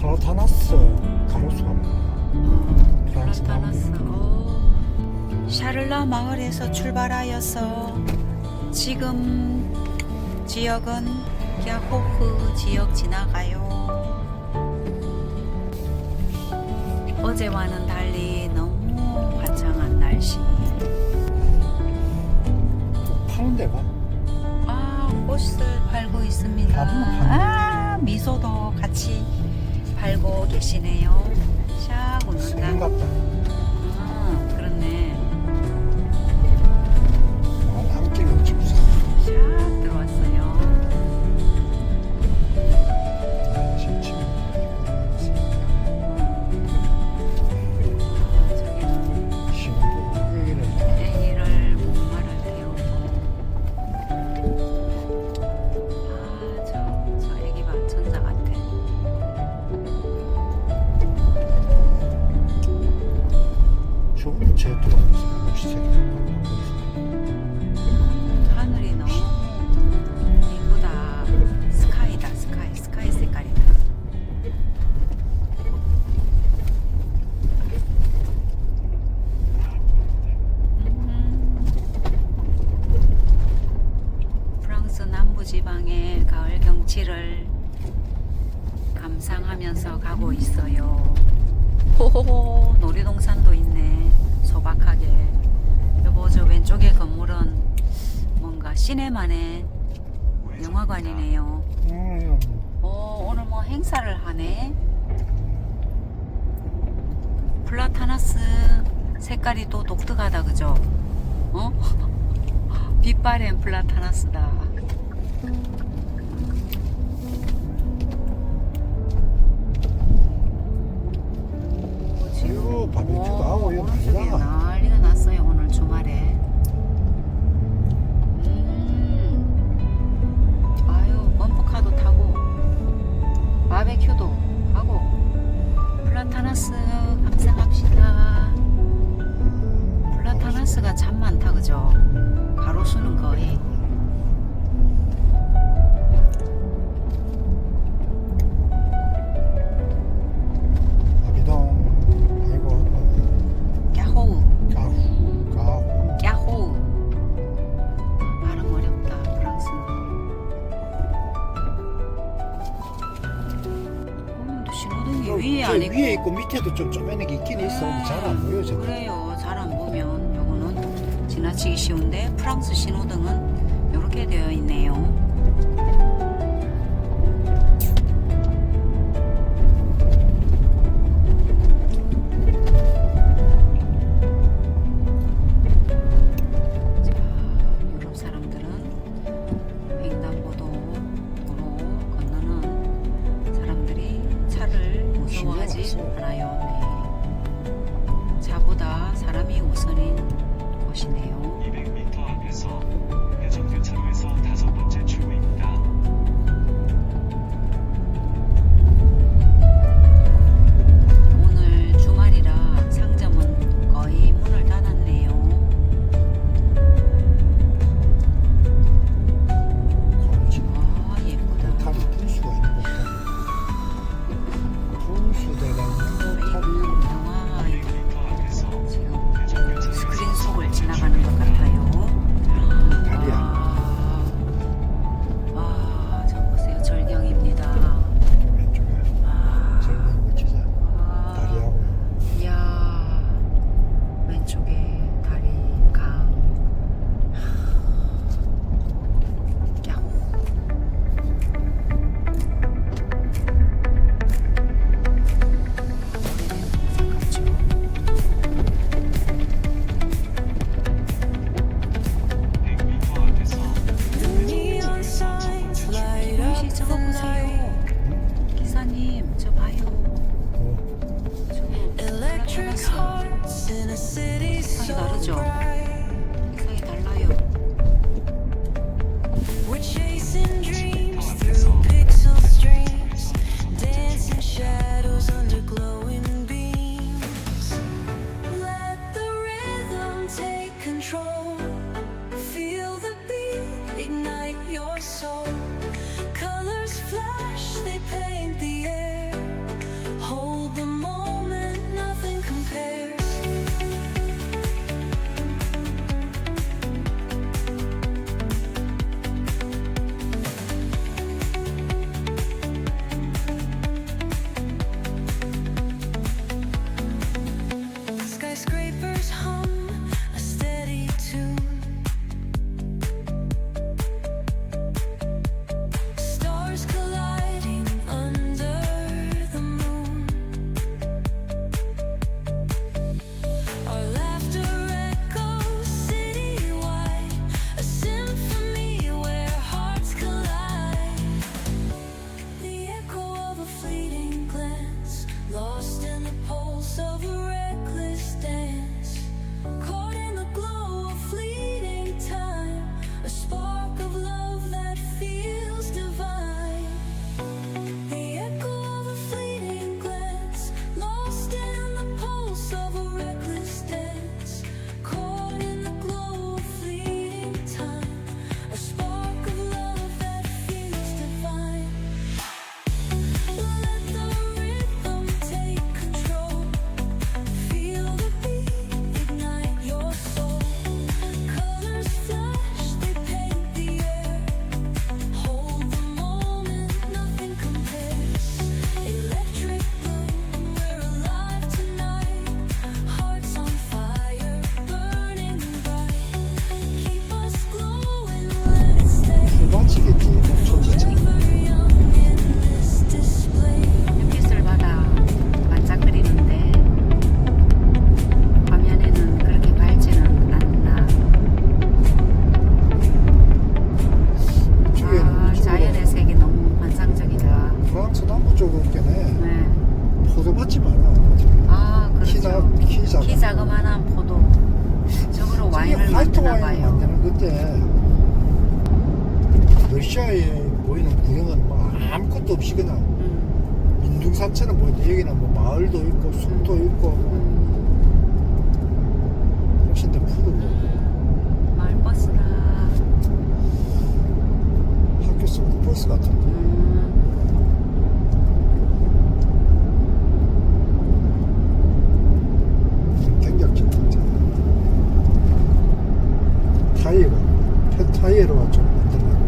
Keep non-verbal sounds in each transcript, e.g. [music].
플라타나스 프랑스 플라타나스. 오. 샤를라 마을에서 출발하여서 지금 지역은 갸호흐 지역 지나가요. 어제와는 달리 너무 화창한 날씨. 파는 데가 아, 꽃을 팔고 있습니다. 아, 미소도 같이 팔고 계시네요. 샥 웃는다. 없 또 독특하다, 그죠? 어? [laughs] 빛바랜 플라타나스다. 이거 바베큐도 하고 이거 오른쪽에 난리다. 난리가 났어요, 오늘 주말에. 음. 아유, 범퍼카도 타고, 바베큐도 하고, 플라타나스 플라타나스가 참 많다, 그죠? 가로수는 거의. 위에 저 있고 밑에도 좀 쪼매는 게 있긴 있어. 잘안 보여 저거. 그래요. 지나치기 쉬운데 프랑스 신호등은 이렇게 되어 있네요. 자, 유럽 사람들은 횡단보도로 건너는 사람들이 차를 무서워하지. 않아요. 기사님, 저 봐요. 어, 저 Electric 올라타봤어요. hearts in a city so 다르죠? 러시아에 보이는 구경은 뭐 아무것도 없이 그냥 음, 민둥산처럼 보이는데 여기는 뭐 마을도 있고 숲도 있고 뭐. 음, 훨씬 더 푸르고. 음, 마을버스다. 학교 스쿨버스 같은 거 음, 경력직 진짜 타이어로 펜 타이어로 좀 만들려고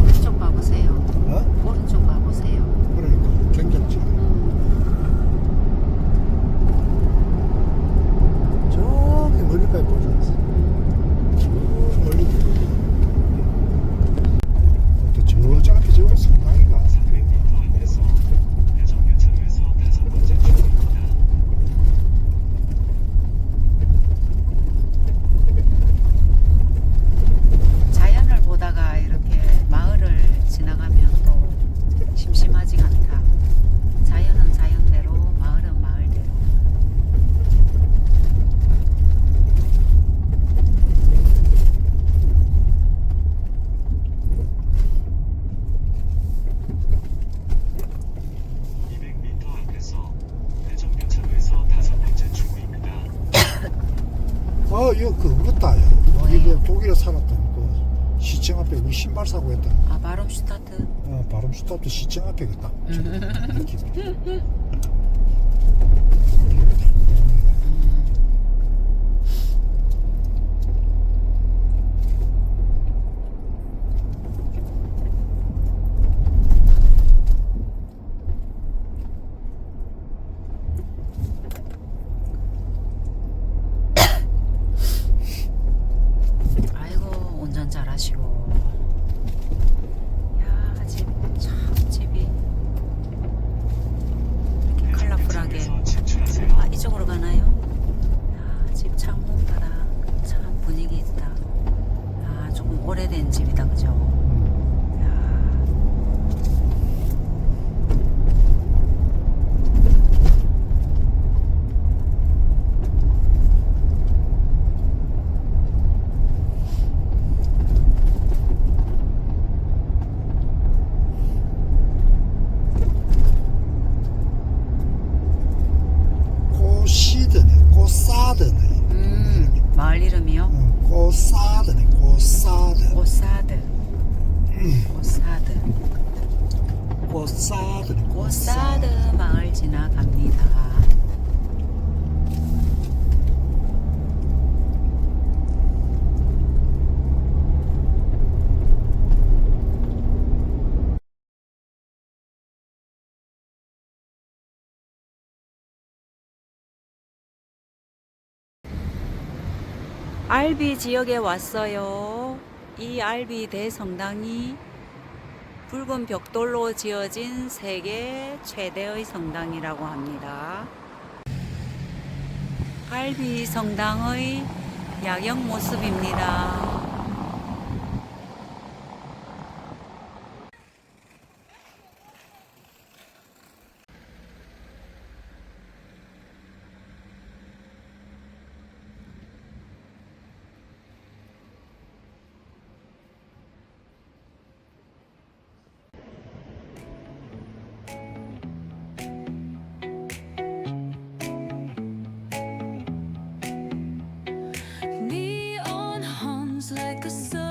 오른쪽 봐보세요. 어? 오른쪽 봐보세요. 그러니까 경력직 음, 저기 멀리까지 보지 않았어 저 멀리 또 저 앞에 저거 성당이가 300m 앞에서 해정교차로에서 다섯 번째 출구입니다. 자연을 보다가 이렇게 마을을 지나가면 또 심심하지가 않다. 자연은 자연대로, 마을은 마을대로. 이0 0 m 앞에서 해정교차로에서 다섯 번째 출구입니다. 어 이거 그거다? 이거 독일에 살았던 그 시청 앞에 우리 신발 사고 했던 아, 바름 슈타트. 어, 바름 스타트 시청 앞에 그딱 느낌 아이고, 잘하시고. 야, 집, 참, 집이. 이렇게 컬러풀하게. 해정교차로에서 진출하세요. 아, 이쪽으로 가나요? 야, 집 창문 봐라. 참 분위기 있다. 아, 조금 오래된 집이다, 그죠? 야. 꽃시드네 꽃사드네 음, 마을 이름이요? 응, 꽃사드네 꽃사드 오사드. 오사드. 꽃사드네 오사드 마을 지나갑니다. 알비 지역에 왔어요. 이 알비 대성당이 붉은 벽돌로 지어진 세계 최대의 성당이라고 합니다. 알비 성당의 야경 모습입니다. So.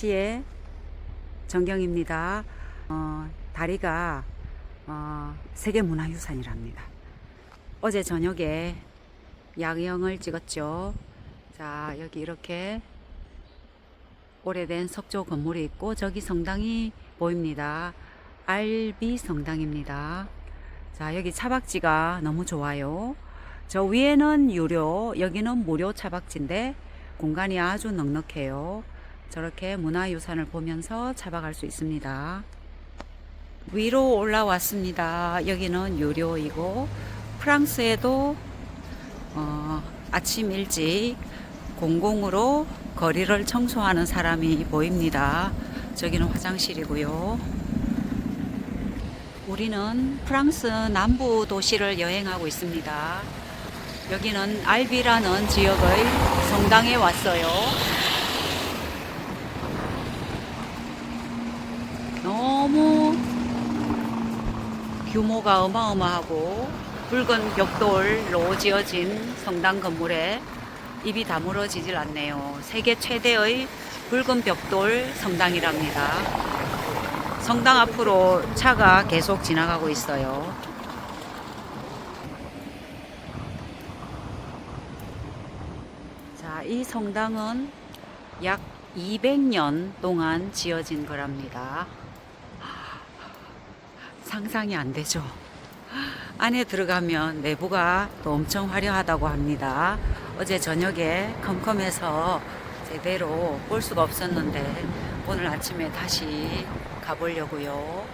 시의 전경입니다. 어, 다리가 어, 세계문화유산이랍니다. 어제 저녁에 야경을 찍었죠. 자, 여기 이렇게 오래된 석조 건물이 있고 저기 성당이 보입니다. 알비 성당입니다. 자, 여기 차박지가 너무 좋아요. 저 위에는 유료, 여기는 무료 차박지인데 공간이 아주 넉넉해요. 저렇게 문화유산을 보면서 차박할 수 있습니다. 위로 올라왔습니다. 여기는 유료이고 프랑스에도 어, 아침 일찍 공공으로 거리를 청소하는 사람이 보입니다. 저기는 화장실이고요. 우리는 프랑스 남부 도시를 여행하고 있습니다. 여기는 알비라는 지역의 성당에 왔어요. 너무 규모가 어마어마하고 붉은 벽돌로 지어진 성당 건물에 입이 다물어지질 않네요. 세계 최대의 붉은 벽돌 성당이랍니다. 성당 앞으로 차가 계속 지나가고 있어요. 자, 이 성당은 약 200년 동안 지어진 거랍니다. 상상이 안 되죠. 안에 들어가면 내부가 또 엄청 화려하다고 합니다. 어제 저녁에 컴컴해서 제대로 볼 수가 없었는데 오늘 아침에 다시 가보려고요.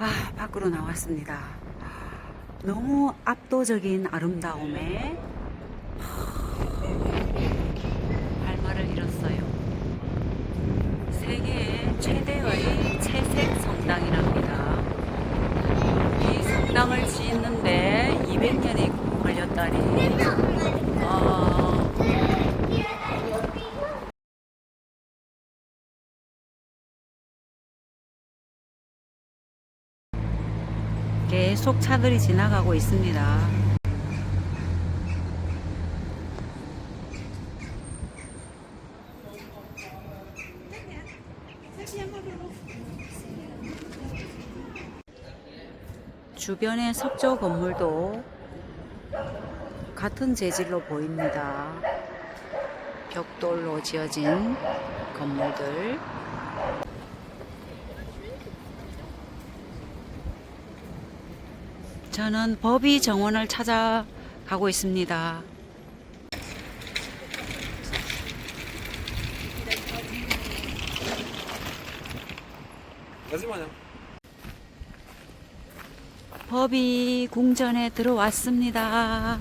아, 밖으로 나왔습니다. 너무 압도적인 아름다움에 발말을 잃었어요. 세계의 최대의 채색 성당이랍니다. 이 성당을 짓는데 200년이 걸렸다니. 아, 계속 차들이 지나가고 있습니다. 주변의 석조 건물도 같은 재질로 보입니다. 벽돌로 지어진 건물들. 저는 법의 정원을 찾아가고 있습니다. 마지막이야. 법이 궁전에 들어왔습니다.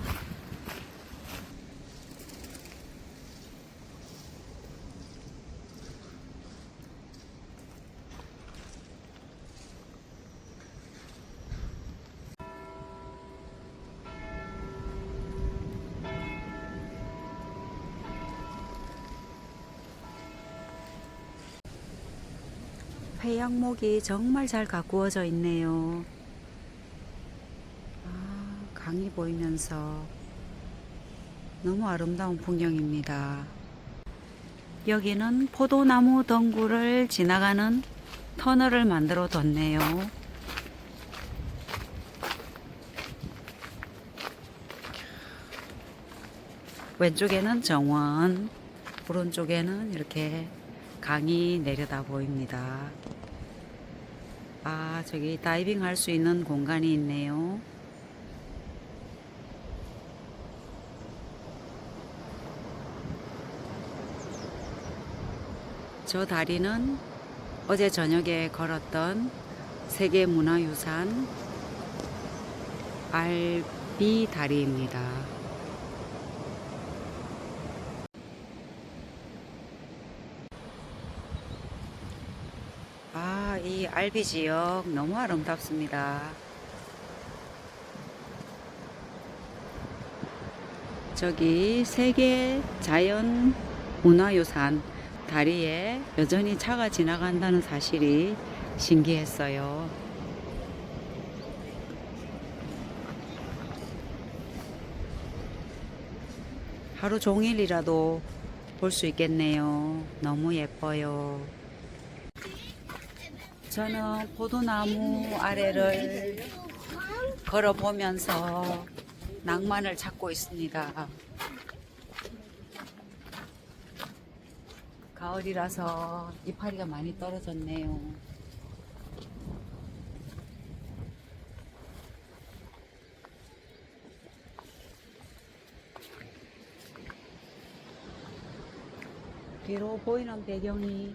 양목이 정말 잘 가꾸어져 있네요. 아, 강이 보이면서 너무 아름다운 풍경입니다. 여기는 포도나무 덩굴을 지나가는 터널을 만들어 뒀네요. 왼쪽에는 정원, 오른쪽에는 이렇게 강이 내려다 보입니다. 아, 저기 다이빙 할 수 있는 공간이 있네요. 저 다리는 어제 저녁에 걸었던 세계문화유산 알비 다리입니다. 아, 이 알비 지역 너무 아름답습니다. 저기 세계 자연 문화유산 다리에 여전히 차가 지나간다는 사실이 신기했어요. 하루 종일이라도 볼 수 있겠네요. 너무 예뻐요. 저는 포도나무 아래를 걸어보면서 낭만을 찾고 있습니다. 가을이라서 이파리가 많이 떨어졌네요. 뒤로 보이는 배경이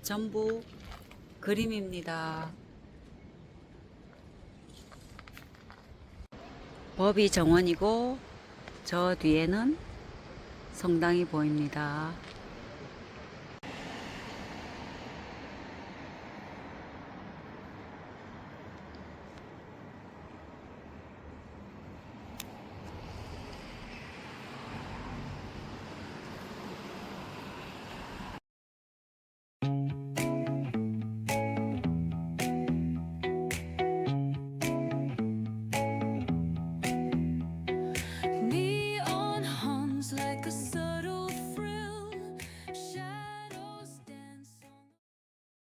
전부 그림입니다. 법이 정원이고 저 뒤에는 성당이 보입니다.